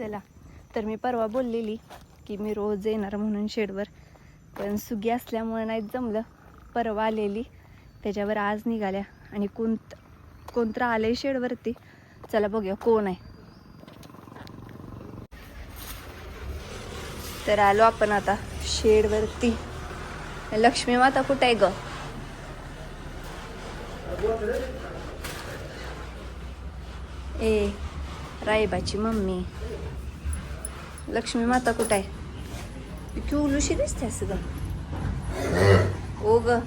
चला तर मी परवा बोललेली की मी रोज येणार म्हणून शेडवर. पण सुगी असल्यामुळे नाही जमलं. परवा आलेली. त्याच्यावर आज निघाल्या. आणि कोणत कोणतं आलंय शेडवरती? चला बघूया कोण आहे. तर आलो आपण आता शेडवरती. लक्ष्मी माता कुठं आहे ग? ए रायबाची मम्मी. लक्ष्मी माता कुठं आहे? तू उलुशी दिसते असं ओ हो ग.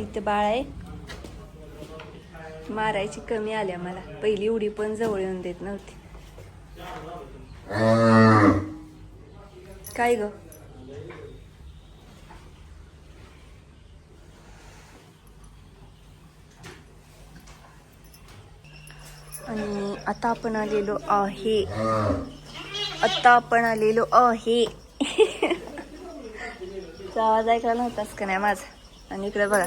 इथं बाळ आहे. मारायची कमी आल्या मला पहिली उडी पण जवळ येऊन देत नव्हती. काय ग? आणि आता आपण आलेलो आहे. आता आपण आलेलो आहे. आवाज ऐकायला नव्हताच का नाही माझा? आणि इकडे बघा.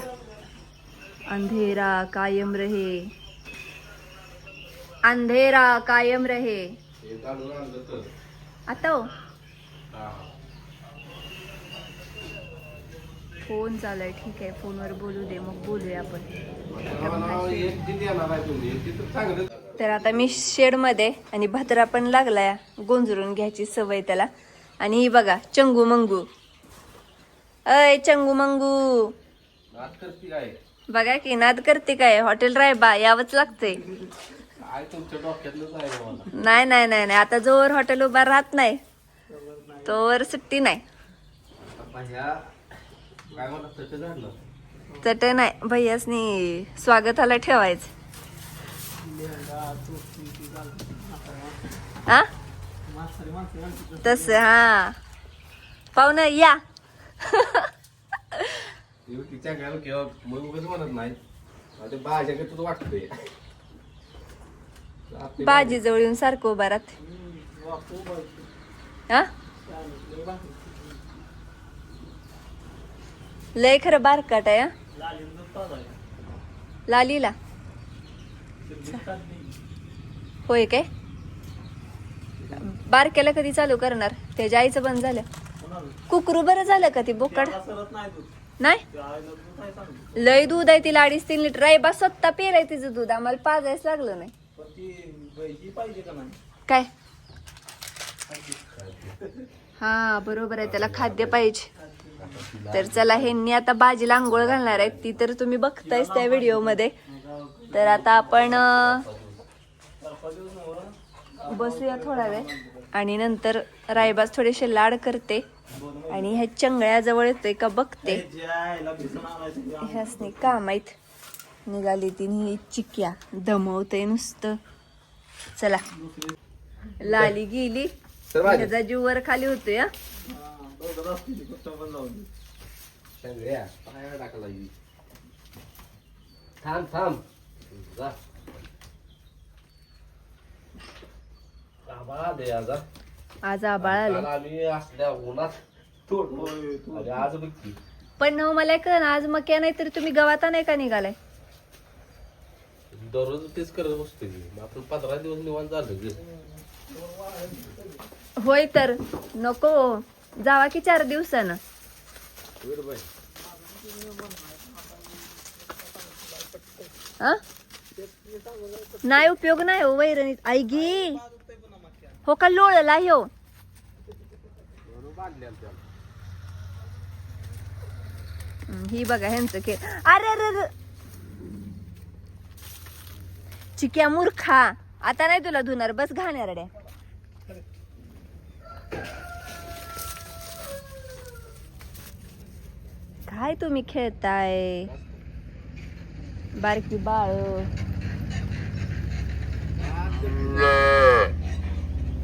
अंधेरा कायम रहे. अंधेरा कायम रहे. आता हो. फोन चालू आहे ठीक आहे. फोनवर बोलू दे मग बोलूया आपण. तर आता मी शेडमध्ये आणि भद्रा पण लागलाय. गोंजरून घ्यायची सवय त्याला. आणि ही बघा चंगू मंगू. अय चंगू मंगू. बघा की नाद करते काय? हॉटेल रायबा यावंच डोक्यातलंच आहे हो मला नाही नाही नाही नाही. आता जोवर हॉटेल उभा राहत नाही तोवर सुट्टी नाही. चट नाही. भैयासनी स्वागताला ठेवायचं. हा? तस हा. पाहुणं या. तिच्या घ्यायला किंवा मग उगाच म्हणत नाही. मला ते भाज्या तुझं वाटतंय. आपली बाजी जवळ येऊन सारखं उभा राहत. हा? लय खरं बारकाट आहे हा. लालीला. होय काय? बारक्याला कधी चालू करणार? त्याच्या आईचं बंद झालं. कुकरू बरं झालं का ती बोकड? नाही? लय दूध आहे तिला अडीच तीन लिटर आहे. बा स्वतः पेराय तिचं दूध. आम्हाला पाजायच लागलं नाही. काय? हा बरोबर आहे. त्याला खाद्य पाहिजे. तर चला ह्यांनी आता बाजीला आंघोळ घालणार आहेत. ती तर तुम्ही बघतायच त्या व्हिडिओमध्ये. तर आता आपण बसूया थोडा वेळ. आणि नंतर रायबाज थोडेसे लाड करते. आणि ह्या चंगळ्याजवळ येतोय का बघते. ह्यासनी काम आहेत. निघाली ती ही चिक्या दमवते नुसतं. चला. लाली गेली. ह्याचा जीव वर खाली होतोय. थांब थांब. आज. आज आबाळ आलं. पण न मला कळ ना आज मक्या नाही तरी तुम्ही गवाता नाही का निघालाय? दररोज तेच करत बसतो की मग आपण पंधरा दिवस निवांत झालं की. होय तर नको. जावा की चार दिवसानं. हा नाही उपयोग नाही हो वैरणीत. आई गी हो का लोळला हो ही बघा ह्यांचं खेळ. अरे अरे अरे. चिक्या मूर्खा. आता नाही तुला धुणार बस घाण्यारड्या काय तुम्ही खेळताय? बारकी बाळ.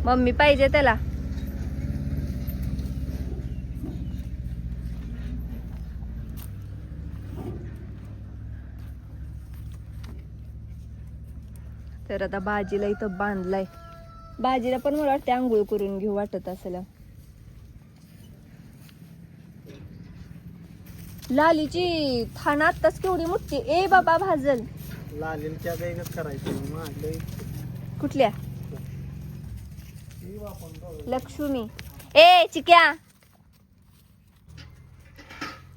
मम्मी पाहिजे त्याला. तर आता भाजीला इथं बांधलाय. भाजीला पण मला वाटते आंघोळ करून घेऊ वाटत असेल. लालीची थान आत्ताच केवढी मोठी. ए बाबा भाजल. लालीच्या करायचं. कुठल्या? लक्ष्मी. ए चिक्या.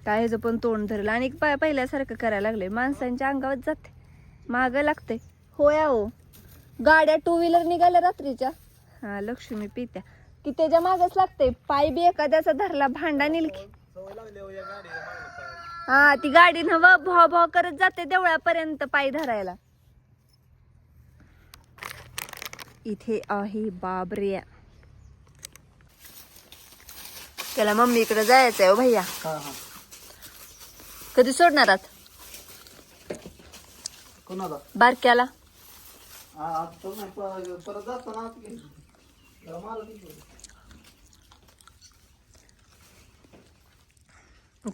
काय ह्याचं पण तोंड धरलं. आणि पाय पहिल्यासारखं करायला लागले माणसांच्या अंगावर जाते. माग लागते होया हो गाड्या टू व्हीलर निघाल्या रात्रीच्या. हा लक्ष्मी पित्या. की त्याच्या मागच लागते पाय बी एखाद्याचा धरला भांडा निलकी. हो. हा ती गाडी न भाव भाव करत जाते देवळापर्यंत पाय धरायला. इथे आहे बाबऱ्या त्याला मम्मीकडे जायचंय हो भैया. कधी सोडणार आहात? कोणाला? बारक्याला? परत जाताना इकडे.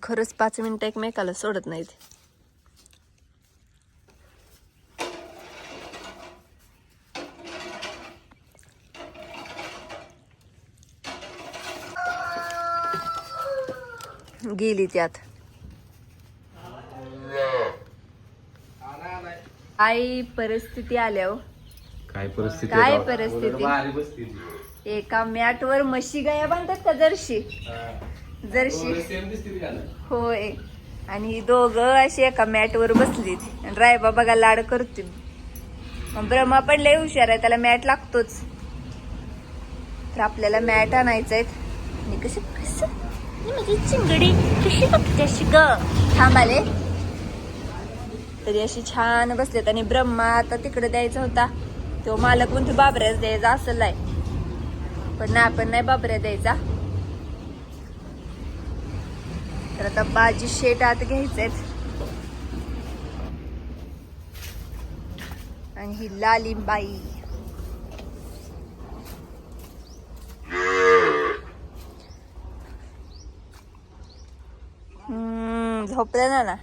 खरंच पाच मिनिटं एकमेकाला सोडत नाहीत. गेली त्यात. आई परिस्थिती आल्या हो? काय परिस्थिती काय? परिस्थिती? एका मॅटवर म्हशी गाया बांधतात का जर्शी? जर्शी? होय आणि दोघं अशी एका मॅटवर बसलीत. आणि रायबा बघा लाड करतील. मग ब्रह्मा पण लय हुशार आहे त्याला मॅट लागतोच. तर आपल्याला मॅट आणायचं आहेत आणि कसं कसं माझी चिंगडी कशी बघते अशी ग थांबाले तरी अशी छान बसलेत आणि ब्रह्मा आता तिकडे द्यायचा होता तो मालक म्हणतो बाबऱ्याच द्यायचा असं आहे पण नाही आपण नाही बाबऱ्या द्यायचा तर आता बाजी शेट आत घ्यायचे आणि ही लालिंबाई झोपले ना. ना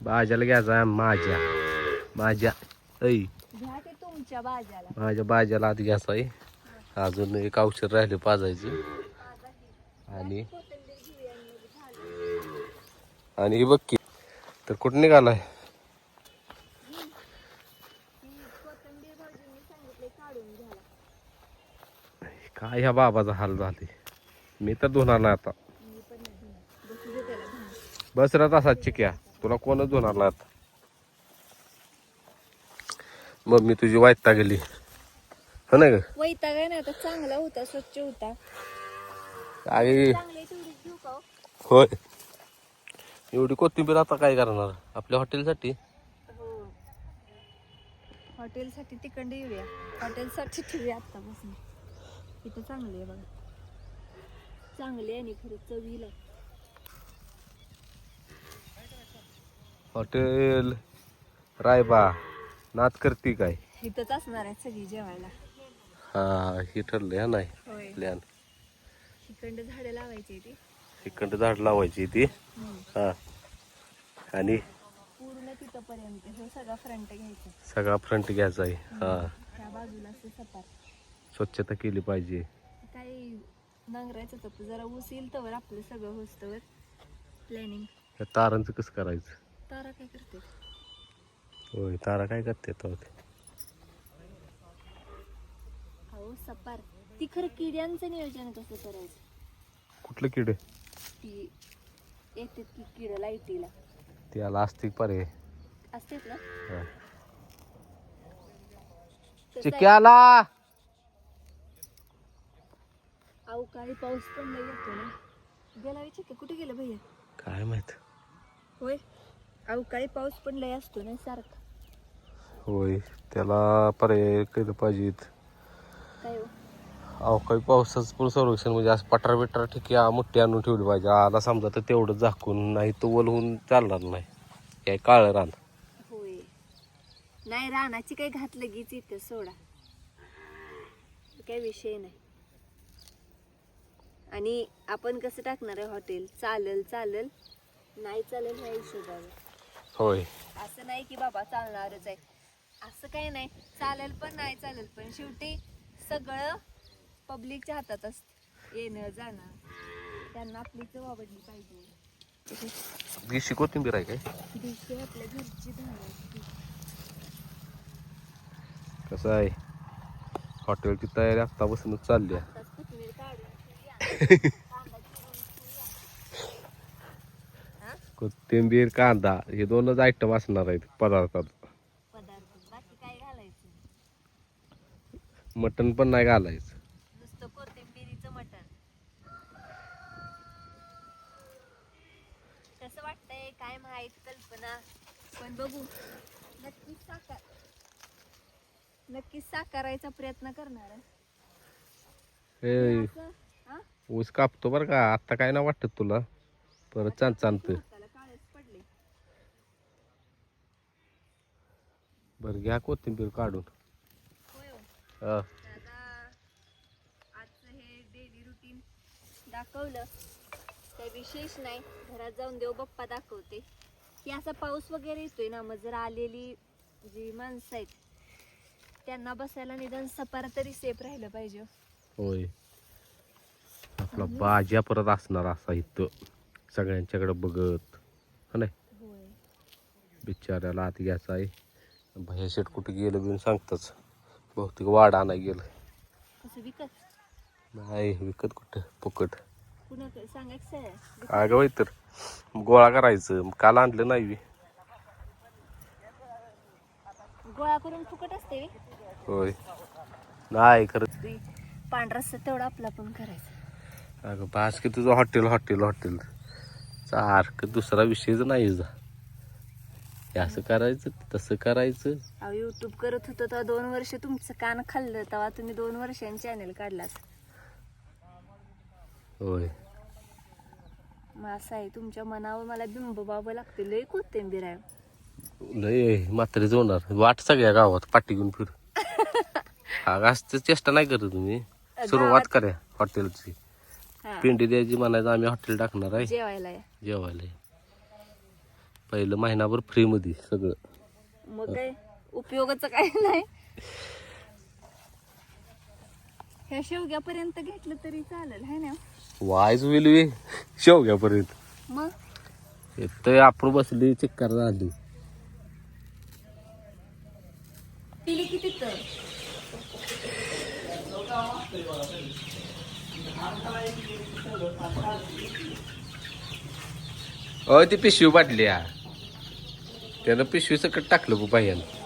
भाज्याला घ्यायचा माझ्या. माझ्या ऐ. तुमच्या बाजाला माझ्या भाज्याला आत घ्यायचा आहे अजून एक औषध राहिले पाजायचं. आणि आणि हे बघ की तर कुठं निघालाय? ह्या बाबाचा हाल झाले मी तर धुणार नाही आता. बस राहत असा चिक्या. तुला कोणच धुणार नाही आता. मग मी तुझी वाईटता गेली. हो ना ग? वैता काय नाही आता चांगला होता स्वच्छ होता. काय चांगले तेवढीच घेऊ का हो? होय. एवढी कोथिंबीर आता काय करणार? आपल्या हॉटेलसाठी? हो. हॉटेलसाठी तिकडे येऊया. हॉटेलसाठी ठेवूया आत्तापासून. इथं चांगली आहे बघा. चांगली आहे आणि खरं चवीला. हॉटेल रायबा नात करती काय? इथंच असणार आहे सगळी जेवायला. हा हे ठरलंय हा नाही? होय. प्लॅन इकडं झाडं लावायची ती. इकडं झाड लावायची ती. हा. आणि? पूर्ण तिथंपर्यंत हे सगळा फ्रंट घ्यायचा. सगळा फ्रंट घ्यायचा आहे. हा. त्या बाजूला सपाट. स्वच्छता केली पाहिजे. काही नांगरायचं तर जरा ऊस येईल तर आपलं सगळं होस्तवर प्लॅनिंग तारांचं कसं करायचं? तारा काय करते होय तारा काय करते तो सपार. ती खरं किड्यांचं नियोजन कसं करायचं? कुठलं किडे? ती येते की किड लाईटीला त्याला आस्तिक पर्याय असतेच ना हा. कसं चिक्याला अवकाळी पाऊस पण लय येतो ना. गेला विचार का कुठे गेलं भैया? काय माहीत? होय? अवकाळी पाऊस पण लय असतो ना सारखा. होय त्याला पर्याय केलं पाहिजेत. काय हो? अवकाळी पावसाचं पण संरक्षण म्हणजे असं पठार बिटार ठिकी मोठी आणून ठेवली पाहिजे. आला समजा तर तेवढं झाकून नाही तर वल होऊन चालणार नाही. काय काळं रान. होय. नाही रानाची काही घात लगेच इथं सोडा. काही विषय नाही. आणि आपण कसं टाकणार आहे हॉटेल? चालल चालल. नाही चालल ह्या हिशोबावर होय. असं नाही की बाबा चालणारच आहे. असं काही नाही. चालेल पण नाही चालेल पण शेवटी सगळं पब्लिकच्या हातात असत. येणं जाणं. त्यांना आपली चव आवडली पाहिजे. देशी कोथिंबीर आहे काय? आपल्या घरची कसं आहे? हॉटेलची तयारी आत्तापासूनच चालली आहे आताच कोथिंबीर काढून ठेवली आहे. हा? कोथिंबीर कांदा हे दोनच आयटम असणार आहेत पदार्थात. पदार्थ. बाकी काय घालायचं? मटण पण नाही घालायचं. नुसतं कोथिंबिरीचं मटण. कसं वाटतंय? काय माहीत? कल्पना. पण बघू. नक्कीच साकार. नक्कीच साकारायचा प्रयत्न करणार आहे. ए असं? ऊस कापतो बरं का. आत्ता काय ना वाटत तुला? परत चांद पडले बरं घ्या कोथिंबीर काढून. हो. हा. हे दाखवलं. काही विशेष नाही. घरात जाऊन देव बाप्पा दाखवते. की असा पाऊस वगैरे येतोय ना मग जर आलेली जी माणसं आहेत त्यांना बसायला निदान सपार तरी सेफ राहिलं पाहिजे होय. आपला बाज्या परत असणार असा इथं. सगळ्यांच्याकडे बघत. हा नाही? बिचाऱ्याला आत घ्यायचा आहे. भैया शेट कुठे गेलं बिन सांगताच. बहुतेक वाडा नाही गेलं. नाही विकत कुठं? फुकट? अगं होय तर गोळा करायचं. काल आणलं नाही बी. गोळा करून फुकट असते होय. नाही खरं बी. पांढरा तेवढा आपला पण करायचा. अगं बास की तुझं हॉटेल हॉटेल हॉटेल. सारखं दुसरा विषयच नाही तुझा. हे असं करायचं तसं करायचं. युट्यूब करत होतो तेव्हा दोन वर्ष तुमचं कान खाल्लं तेव्हा तुम्ही दोन वर्षांनी चॅनेल काढलास. होय. मग असं आहे तुमच्या मनावर मला बिंब बाबा लागते लय कोथिंबीर आहे. लय म्हातारीच होणार. वाट सगळ्या गावात पाठी घेऊन फिर. अगं असं चेष्टा नाही करत तुम्ही. सुरुवात करा हॉटेलची. पिंडी द्यायची म्हणायचं आम्ही हॉटेल टाकणार आहे. जेवायला या. जेवायला पहिलं महिनाभर फ्री मध्ये सगळं. मग काय उपयोगाचं काय नाही. ह्या शेवग्यापर्यंत घेतलं तरी चालेल है ना? वायच होईल वे शेवग्यापर्यंत. मग? तर आपण बसली चिक्कार झाली. पिली किती तर? अ ती पिशवी बाटली हा त्यानं पिशवी सकट टाकलं बु बाह्यानं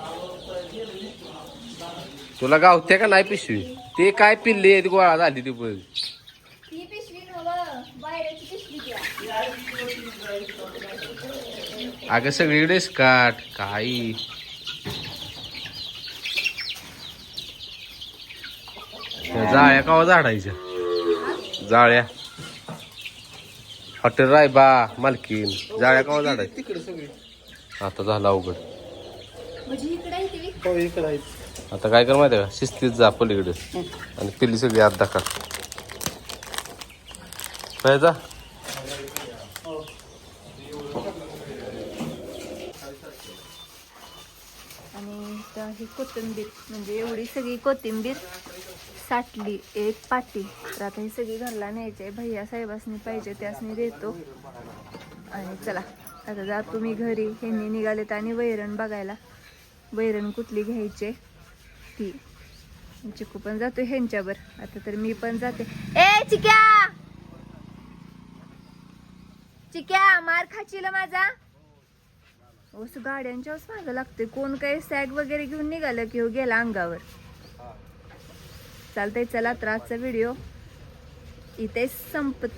तुला गावते का नाही पिशवी? ते काय पिल्ली ती गोळा झाली ती बघ. अगं सगळीकडेच काट काही जाळ्या कवा झाडायच्या. जाळ्या. हॉटेल रायबा मालकीन. जाळ्या कवा झाडायच्या तिकडे सगळी. आता झाला अवघड. म्हणजे इकडे आहे ती हो इकडे आहेत. आता काय कर माहिती आहे का? शिस्तीत जा पलीकडे. आणि पिल्ली सगळी आत दाखल काय जा आणि ही कोथिंबीर म्हणजे एवढी सगळी कोथिंबीर. साठली एक पाटी. तर आता ही सगळी घरला न्यायची आहे. भैया साहेबासनी पाहिजे त्यासनी देतो. आणि चला आता जातो मी घरी. ह्यांनी निघालेत आणि वैरण बघायला. वैरण कुठली घ्यायची ती. चिकू पण जातो ह्यांच्यावर. आता तर मी पण जाते. ए चिक्या! चिक्या मार खाचील माझा? असं गाड्यांच्याच मागं लागते कोण काही सॅग वगैरे घेऊन निघालं की हो गेला अंगावर? चालतंय चला तर आजचा व्हिडिओ इथे संपतो.